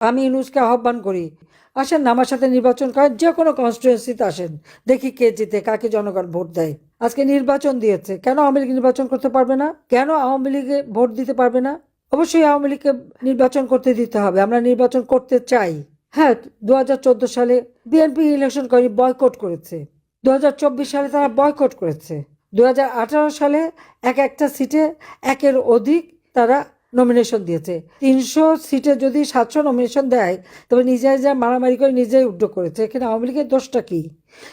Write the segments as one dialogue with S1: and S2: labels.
S1: আমি ইনুসকে আহ্বান করি, আসেন আমার সাথে নির্বাচন করেন, যে কোনো কনস্টিটুয়েন্সিতে আসেন, দেখি কে জিতে, কাকে জনগণ ভোট দেয়। আজকে নির্বাচন দিয়েছে, কেন আওয়ামী লীগ নির্বাচন করতে পারবে না? কেন আওয়ামী লীগে ভোট দিতে পারবে না? অবশ্যই আওয়ামী লীগকে নির্বাচন করতে দিতে হবে, আমরা নির্বাচন করতে চাই। হ্যাঁ দু হাজার চোদ্দ সালে বিএনপি ইলেকশন করে বয়কট করেছে। দু হাজার চব্বিশ সালে তারা বয়কট করেছে। দু হাজার আঠারো সালে এক একটা সিটে একের অধিক তারা নমিনেশন দিয়েছে। তিনশো সিটে যদি সাতশো নমিনেশন দেয়, তবে নিজে যা মারামারি করে নিজেই উদ্যোগ করেছে। এখানে আওয়ামী লীগের দোষটা কী?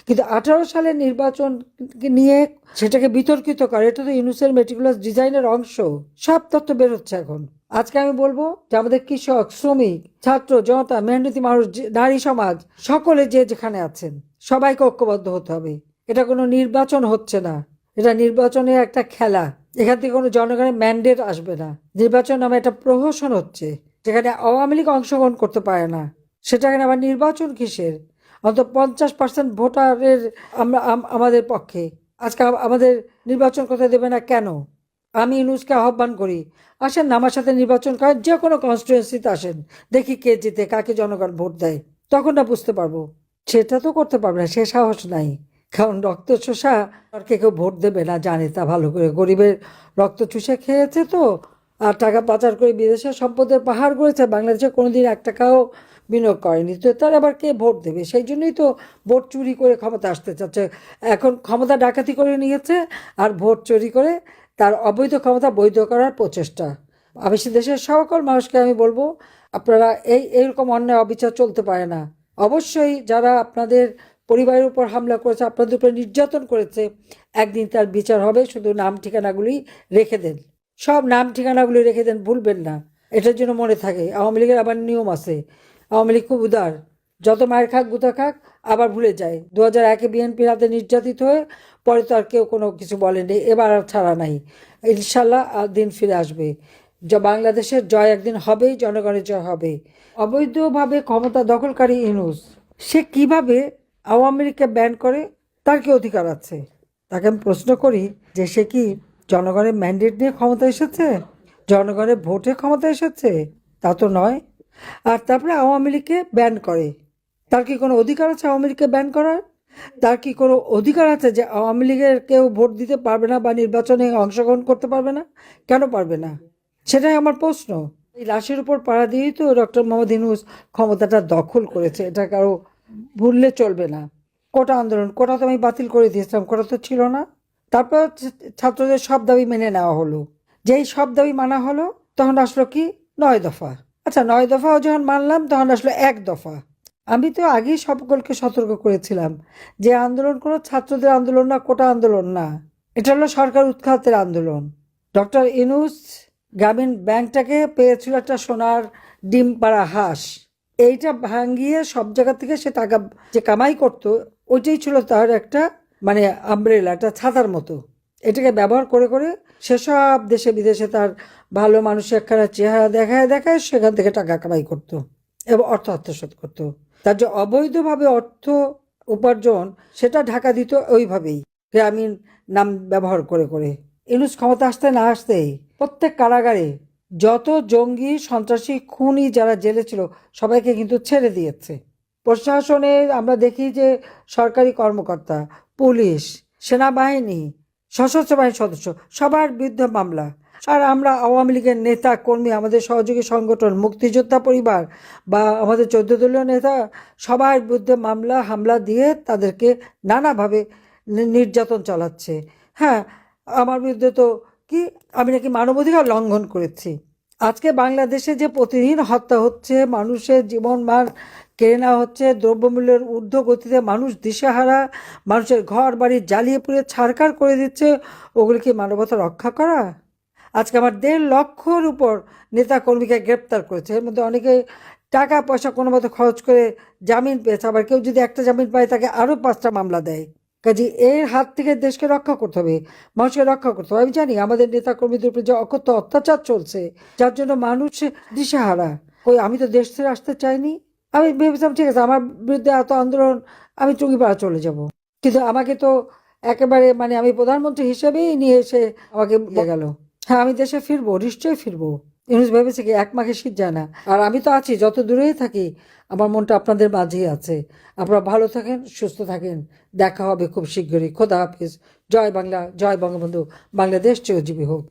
S1: কিন্তু আঠারো সালের নির্বাচন নিয়ে সেটাকে বিতর্কিত করে। এটা তো ইউনুসের মেটিকুলাস ডিজাইনের অংশ। সব তথ্য বেরোচ্ছে এখন। আজকে আমি বলব যে আমাদের কৃষক, শ্রমিক, ছাত্র, জনতা, মেহনতি মানুষ নারী সমাজ, সকলে যে যেখানে আছেন, সবাইকে ঐক্যবদ্ধ হতে হবে। এটা কোনো নির্বাচন হচ্ছে না। এটা নির্বাচনের একটা খেলা। এখান থেকে কোনো জনগণের ম্যান্ডেট আসবে না। নির্বাচন নামে একটা প্রহসন হচ্ছে, যেখানে আওয়ামী লীগ অংশগ্রহণ করতে পারে না। সেটাখানে আবার নির্বাচন কিসের? অন্তত পঞ্চাশ পার্সেন্ট ভোটারের আমরা আমাদের পক্ষে। আজকে আমাদের নির্বাচন করতে দেবে না কেন? আমি ইনুসকে আহ্বান করি, আসেন আমার সাথে নির্বাচন করেন, যে কোনো কনস্টিটুয়েন্সিতে আসেন, দেখি কে জিতে, কাকে জনগণ ভোট দেয়। তখন না বুঝতে পারব। সেটা তো করতে পারবে না, সে সাহস নাই। কারণ রক্ত চোষা কে কেউ ভোট দেবে না, জানে তা ভালো করে। গরিবের রক্ত চুষে খেয়েছে তো, আর টাকা পাচার করে বিদেশের সম্পদের পাহাড় করেছে বাংলাদেশে কোনোদিন এক টাকাও বিনিয়োগ করেনি। তো তার আবার কে ভোট দেবে? সেই জন্যই তো ভোট চুরি করে ক্ষমতা আসতে চাচ্ছে। এখন ক্ষমতা ডাকাতি করে নিয়েছে, আর ভোট চুরি করে তার অবৈধ ক্ষমতা বৈধ করার প্রচেষ্টা। আমি সে দেশের সকল মানুষকে আমি বলব, আপনারা এই এইরকম অন্যায় অবিচার চলতে পারে না। অবশ্যই যারা আপনাদের পরিবারের উপর হামলা করেছে আপনাদের উপরে নির্যাতন করেছে। একদিন তার বিচার হবে, শুধু নাম ঠিকানাগুলি রেখে দেন। সব নাম ঠিকানাগুলি রেখে দেন, ভুলবেন না। এটার জন্য মনে থাকে, আওয়ামী লীগের আবার নিয়ম আছে। আওয়ামী লীগ খুব উদার। যত মায়ের খাক, গুতা খাক, আবার ভুলে যায়। দু হাজার একে বিএনপির হাতে নির্যাতিত হয়ে পরে তো আর কেউ কোনো কিছু বলেনি, এবার আর ছাড়া নাই। ইনশাল্লাহ দিন ফিরে আসবে। য- বাংলাদেশের জয় একদিন হবেই, জনগণের জয় হবে অবৈধভাবে ক্ষমতা দখলকারী ইনুস সে কীভাবে আওয়ামী লীগকে ব্যান করে তার কি অধিকার আছে। তাকে আমি প্রশ্ন করি যে সে কি জনগণের ম্যান্ডেট নিয়ে ক্ষমতা এসেছে? জনগণের ভোটে ক্ষমতা এসেছে? তা তো নয়। আর তারপরে আওয়ামী লীগকে ব্যান করে। তার কি কোনো অধিকার আছে আওয়ামী লীগকে ব্যান করার? তার কি কোনো অধিকার আছে যে আওয়ামী লীগের কেউ ভোট দিতে পারবে না বা নির্বাচনে অংশগ্রহণ করতে পারবে না? কেন পারবে না? সেটাই আমার প্রশ্ন। এই লাশের উপর পাড়া দিয়েই তো ডক্টর মোহাম্মদ ইনুস ক্ষমতাটা দখল করেছে। এটা কারও ভুললে চলবে না। কোটা আন্দোলন, কোটা তো আমি বাতিল করে দিয়েছিলাম, কোটা তো ছিল না। তারপর ছাত্রদের সব দাবি মেনে নেওয়া হলো। যেই সব দাবি মানা হলো, তখন আসলো কি? নয় দফা। আচ্ছা নয় দফাও যখন মানলাম, তখন আসলো এক দফা। আমি তো আগেই সকলকে সতর্ক করেছিলাম যে আন্দোলন কোনো ছাত্রদের আন্দোলন না, কোটা আন্দোলন না। এটা হলো সরকার উৎখাতের আন্দোলন। ডক্টর ইনুস গ্রামীণ ব্যাংকটাকে পেয়েছিল একটা সোনার ডিম পাড়া হাঁস। এইটা ভাঙ্গিয়ে সব জায়গা থেকে সে টাকা যে কামাই করতো, ওইটাই ছিল তার একটা মানে আমব্রেলা একটা ছাতার মতো। এটাকে ব্যবহার করে করে সেসব দেশে বিদেশে তার ভালো মানুষের একখানা চেহারা দেখায় দেখায় সেখান থেকে টাকা কামাই করতো এবং অর্থ আত্মসাৎ করতো। তার যে অবৈধভাবে অর্থ উপার্জন, সেটা ঢাকা দিত ওইভাবেই। গ্রামীণ নাম ব্যবহার করে করে। ইনুস ক্ষমতা আসতে না আসতেই প্রত্যেক কারাগারে যত জঙ্গি, সন্ত্রাসী, খুনি যারা জেলে ছিল, সবাইকে কিন্তু ছেড়ে দিয়েছে। প্রশাসনে আমরা দেখি যে সরকারি কর্মকর্তা, পুলিশ, সেনাবাহিনী সশস্ত্র বাহিনীর সদস্য, সবার বিরুদ্ধে মামলা। আর আমরা আওয়ামী লীগের নেতা, কর্মী, আমাদের সহযোগী সংগঠন, মুক্তিযোদ্ধা পরিবার বা আমাদের চৌদ্দ দলীয় নেতা, সবার বিরুদ্ধে মামলা, হামলা দিয়ে তাদেরকে নানাভাবে নির্যাতন চালাচ্ছে। হ্যাঁ আমার বিরুদ্ধে তো কি আমি নাকি মানবাধিকার লঙ্ঘন করেছি? আজকে বাংলাদেশে যে প্রতিদিন হত্যা হচ্ছে, মানুষের জীবন মান কেড়ে নেওয়া হচ্ছে, দ্রব্যমূল্যের ঊর্ধ্ব গতিতে মানুষ দিশেহারা, মানুষের ঘর বাড়ি জ্বালিয়ে পুড়ে ছাড়কার করে দিচ্ছে, ওগুলি কি মানবতা রক্ষা করা? আজকে আমার দেড় লক্ষর উপর নেতা কর্মীকে গ্রেপ্তার করেছে। এর মধ্যে অনেকে টাকা পয়সা কোনো মতো খরচ করে জামিন পেয়েছে, আবার কেউ যদি একটা জামিন পায়, তাকে আরও পাঁচটা মামলা দেয়। কাজে এর হাত থেকে দেশকে রক্ষা করতে হবে, মানুষকে রক্ষা করতে হবে। আমি জানি আমাদের নেতা কর্মীদের উপর যে অকথ্য অত্যাচার চলছে, যার জন্য মানুষ দিশেহারা। ওই আমি তো দেশ ছেড়ে আসতে চাইনি। আমি ভেবেছিলাম, ঠিক আছে, আমার বিরুদ্ধে এত আন্দোলন, আমি চুঙ্গিপাড়া চলে যাব। কিন্তু আমাকে তো একেবারে মানে আমি প্রধানমন্ত্রী হিসেবেই নিয়ে এসে আমাকে গেল। হ্যাঁ আমি দেশে ফিরবো, নিশ্চয়ই ফিরবো। ইউনুস ভেবেছে কি, এক মাঘে শীত যায় না। আর আমি তো আছি, যত দূরেই থাকি, আমার মনটা আপনাদের মাঝেই আছে। আপনারা ভালো থাকেন, সুস্থ থাকেন। দেখা হবে খুব শীঘ্রই। খোদা হাফিজ। জয় বাংলা, জয় বঙ্গবন্ধু। বাংলাদেশ চিরজীবী হোক।